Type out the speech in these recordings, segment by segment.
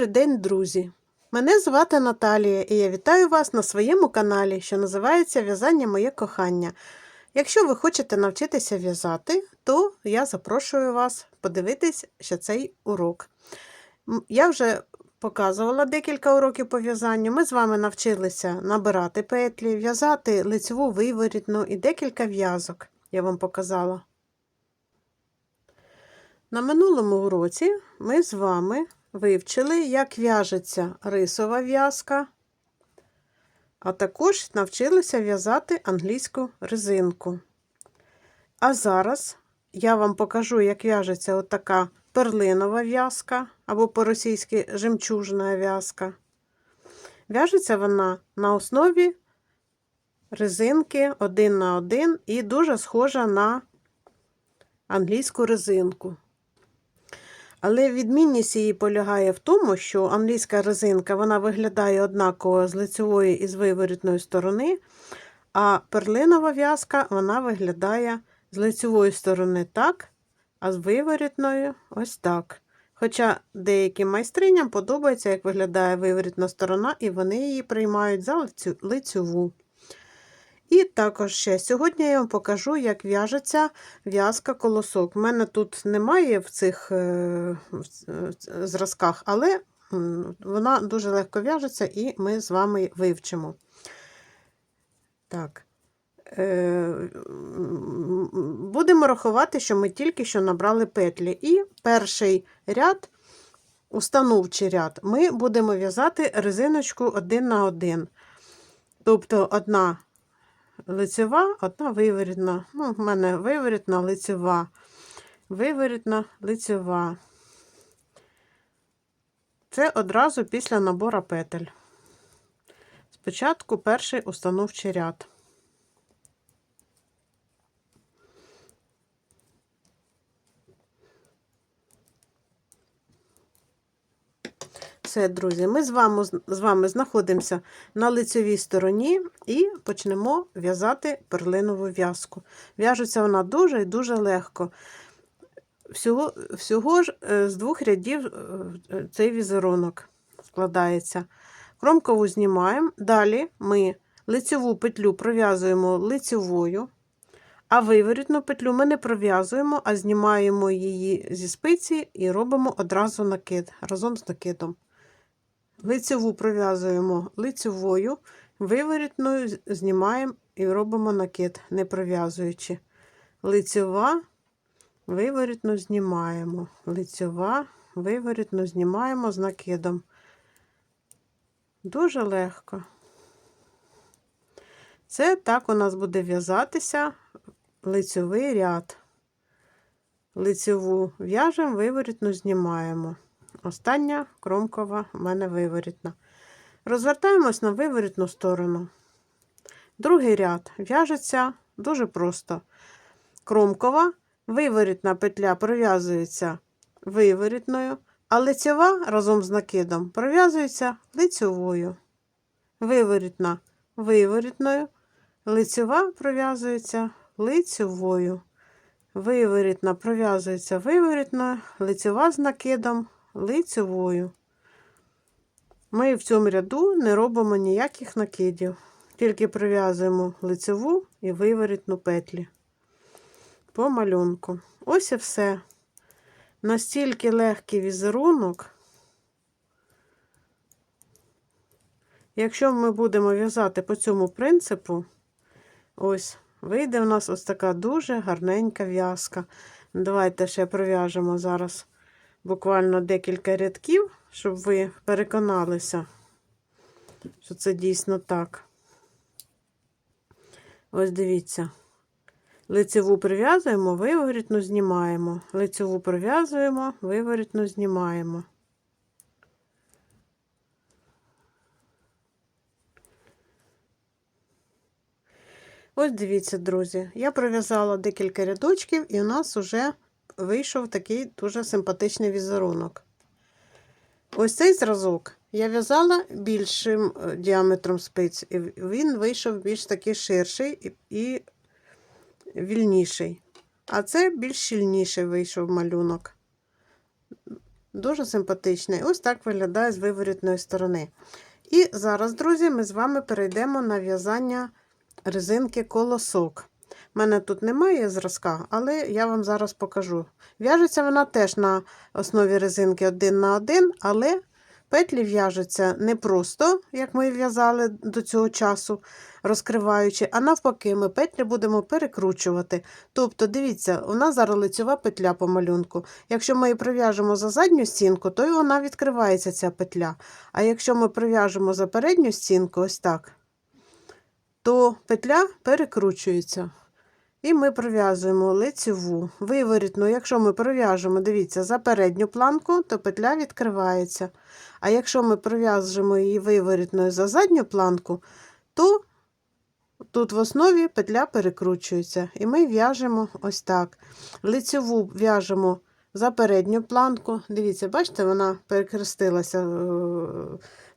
Добрий день, друзі! Мене звати Наталія і я вітаю вас на своєму каналі, що називається В'язання Моє кохання. Якщо ви хочете навчитися в'язати, то я запрошую вас подивитись ще цей урок. Я вже показувала декілька уроків по в'язанню. Ми з вами навчилися набирати петлі, в'язати лицеву виворітну і декілька в'язок. Я вам показала. На минулому уроці ми з вами вивчили, як в'яжеться рисова в'язка, а також навчилися в'язати англійську резинку. А зараз я вам покажу, як в'яжеться отака перлинова в'язка або по-російськи жемчужна в'язка. В'яжеться вона на основі резинки один на один і дуже схожа на англійську резинку. Але відмінність її полягає в тому, що англійська резинка вона виглядає однаково з лицевої і з виворітної сторони, а перлинова в'язка вона виглядає з лицевої сторони так, а з виворітною ось так. Хоча деяким майстриням подобається, як виглядає виворітна сторона, і вони її приймають за лицю- лицьову. І також ще сьогодні я вам покажу, як в'яжеться в'язка колосок. У мене тут немає в цих е, ц- зразках, але вона дуже легко в'яжеться, і ми з вами вивчимо. Так. Е, Будемо рахувати, що ми тільки що набрали петлі. І перший ряд, установчий ряд, ми будемо в'язати резиночку один на один. Тобто одна лицева, одна виворітна. Ну, в мене виворітна лицева. Виворітна лицева. Це одразу після набору петель. Спочатку перший установчий ряд. Все, друзі, ми з вами, з вами знаходимося на лицевій стороні і почнемо в'язати перлинову в'язку. В'яжеться вона дуже і дуже легко. Всього, всього ж е, з двох рядів е, цей візерунок складається. Кромкову знімаємо. Далі ми лицеву петлю пров'язуємо лицевою, а виворітну петлю ми не пров'язуємо, а знімаємо її зі спиці і робимо одразу накид разом з накидом. Лицеву пров'язуємо лицевою, виворітною знімаємо і робимо накид, не пров'язуючи. Лицева, виворітну знімаємо. Лицева, виворітну знімаємо з накидом. Дуже легко. Це так у нас буде в'язатися лицевий ряд. Лицеву в'яжемо, виворітну знімаємо. Остання кромкова в мене виворітна. Розвертаємось на виворітну сторону. Другий ряд в'яжеться дуже просто. Кромкова, виворітна петля пров'язується виворітною, а лицева разом з накидом пров'язується лицевою. Виворітна виворітною, лицева пров'язується лицевою. Виворітна пров'язується виворітною, лицева з накидом лицевою. Ми в цьому ряду не робимо ніяких накидів, тільки пров'язуємо лицеву і виворітну петлі по малюнку. Ось і все. Настільки легкий візерунок. Якщо ми будемо в'язати по цьому принципу, ось вийде в нас ось така дуже гарненька в'язка. Давайте ще пров'яжемо зараз буквально декілька рядків, щоб ви переконалися, що це дійсно так. Ось дивіться. Лицеву прив'язуємо, виворітну знімаємо. Лицеву прив'язуємо, виворітну знімаємо. Ось дивіться, друзі, я пров'язала декілька рядочків, і у нас вже вийшов такий дуже симпатичний візерунок. Ось цей зразок я в'язала більшим е, діаметром спиць, і він вийшов більш такий ширший і, вільніший. А це більш щільніший вийшов малюнок. Дуже симпатичний. Ось так виглядає з виворітної сторони. І зараз, друзі, ми з вами перейдемо на в'язання резинки колосок. У мене тут немає зразка, але я вам зараз покажу. В'яжеться вона теж на основі резинки один на один, але петлі в'яжуться не просто, як ми в'язали до цього часу, розкриваючи, а навпаки, ми петлі будемо перекручувати. Тобто, дивіться, у нас зараз лицьова петля по малюнку. Якщо ми її прив'яжемо за задню стінку, то й вона відкривається ця петля. А якщо ми прив'яжемо за передню стінку, ось так, то петля перекручується. І ми пров'язуємо лицеву, виворітну. Якщо ми пров'яжемо, дивіться, за передню планку, то петля відкривається. А якщо ми пров'яжемо її виворітною за задню планку, то тут в основі петля перекручується. І ми в'яжемо ось так. Лицеву в'яжемо за передню планку. Дивіться, бачите, вона перекрестилася е,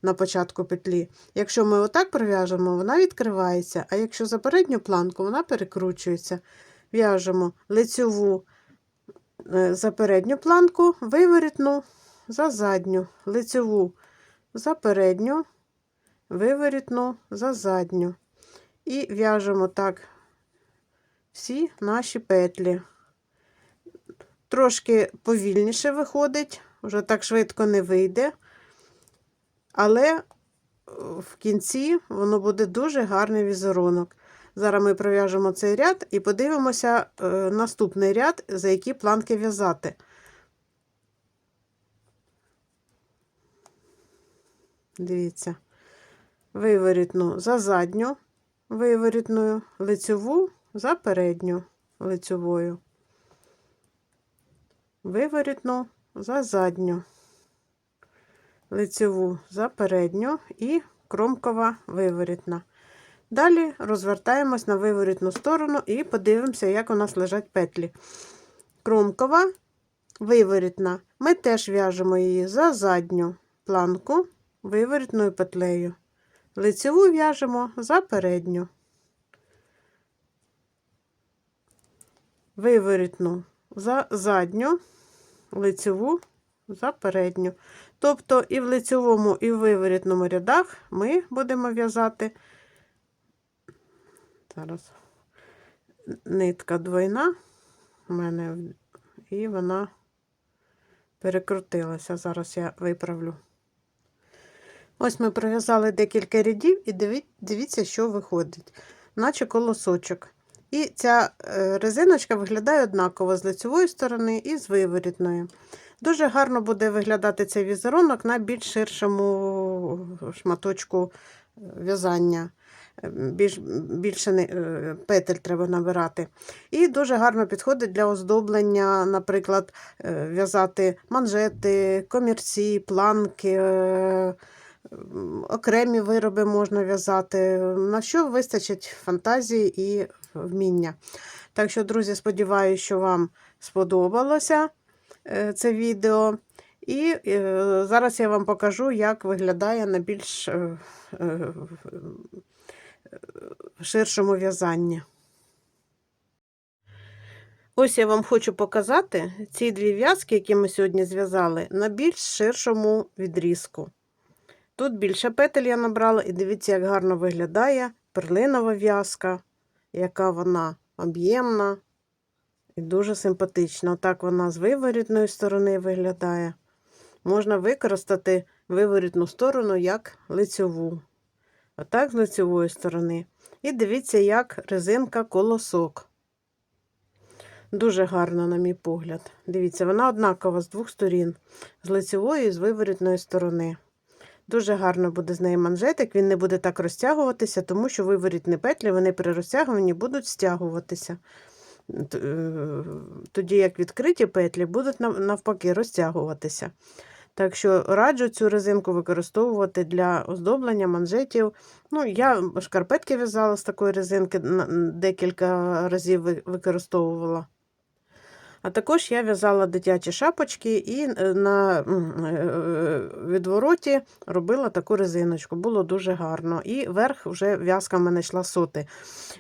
на початку петлі. Якщо ми отак пров'яжемо, вона відкривається, а якщо за передню планку, вона перекручується. В'яжемо лицеву е, за передню планку, виворітну за задню, лицеву за передню, виворітну за задню. І в'яжемо так всі наші петлі. Трошки повільніше виходить, вже так швидко не вийде. Але е, в кінці воно буде дуже гарний візерунок. Зараз ми пров'яжемо цей ряд і подивимося е, наступний ряд, за які планки в'язати. Дивіться, виворітну за задню, виворітною, лицьову за передню лицьовою, виворітну за задню лицеву за передню і кромкова виворітна. Далі розвертаємось на виворітну сторону і подивимося, як у нас лежать петлі. Кромкова, виворітна. Ми теж в'яжемо її за задню планку виворітною петлею. Лицеву в'яжемо за передню. Виворітну за задню, лицеву за передню. Тобто і в лицевому, і в виворітному рядах ми будемо в'язати. Зараз нитка двойна у мене, і вона перекрутилася. Зараз я виправлю. Ось ми пров'язали декілька рядів, і дивіться, що виходить, наче колосочок. І ця е, резиночка виглядає однаково з лицевої сторони і з виворітної. Дуже гарно буде виглядати цей візерунок на більш ширшому шматочку е, в'язання. Е, більш, Більше е, петель треба набирати. І дуже гарно підходить для оздоблення, наприклад, в'язати манжети, комірці, планки, окремі вироби можна в'язати, на що вистачить фантазії і вміння. Так що, друзі, сподіваюся, що вам сподобалося. Е, це відео. І е, зараз я вам покажу, як виглядає на більш е, ширшому в'язанні. Ось я вам хочу показати ці дві в'язки, які ми сьогодні зв'язали, на більш ширшому відрізку. Тут більше петель я набрала, і дивіться, як гарно виглядає перлинова в'язка, яка вона об'ємна. І дуже симпатично. Так вона з виворітної сторони виглядає. Можна використати виворітну сторону як лицьову. Отак з лицьової сторони. І дивіться, як резинка колосок. Дуже гарно, на мій погляд. Дивіться, вона однакова з двох сторін, з лицевої і з виворітної сторони. Дуже гарно буде з неї манжетик, він не буде так розтягуватися, тому що виворітні петлі вони при розтягуванні будуть стягуватися. Е, тоді як відкриті петлі будуть навпаки розтягуватися. Так що раджу цю резинку використовувати для оздоблення манжетів. Ну, Я шкарпетки в'язала з такої резинки, декілька разів використовувала. А також я в'язала дитячі шапочки і е, на е, відвороті робила таку резиночку. Було дуже гарно. І верх вже в'язка мене йшла соти.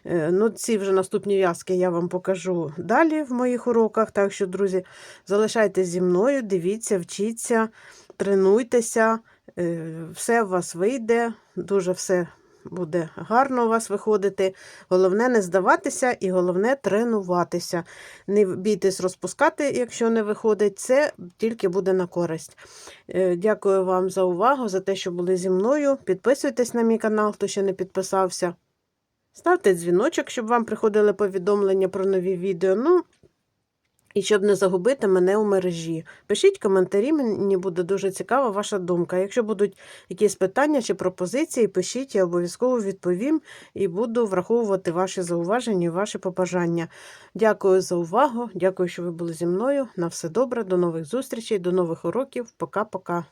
Е, Ну, ці вже наступні в'язки я вам покажу далі в моїх уроках. Так що, друзі, залишайтесь зі мною, дивіться, вчіться, тренуйтеся, е, все у вас вийде, дуже все буде гарно у вас виходити. Головне не здаватися і головне тренуватися. Не бійтесь розпускати, якщо не виходить, це тільки буде на користь. Е, Дякую вам за увагу, за те, що були зі мною. Підписуйтесь на мій канал, хто ще не підписався. Ставте дзвіночок, щоб вам приходили повідомлення про нові відео. Ну, і щоб не загубити мене у мережі. Пишіть коментарі, мені буде дуже цікава ваша думка. Якщо будуть якісь питання чи пропозиції, пишіть, я обов'язково відповім і буду враховувати ваші зауваження і ваші побажання. Дякую за увагу, дякую, що ви були зі мною. На все добре, до нових зустрічей, до нових уроків. Пока-пока.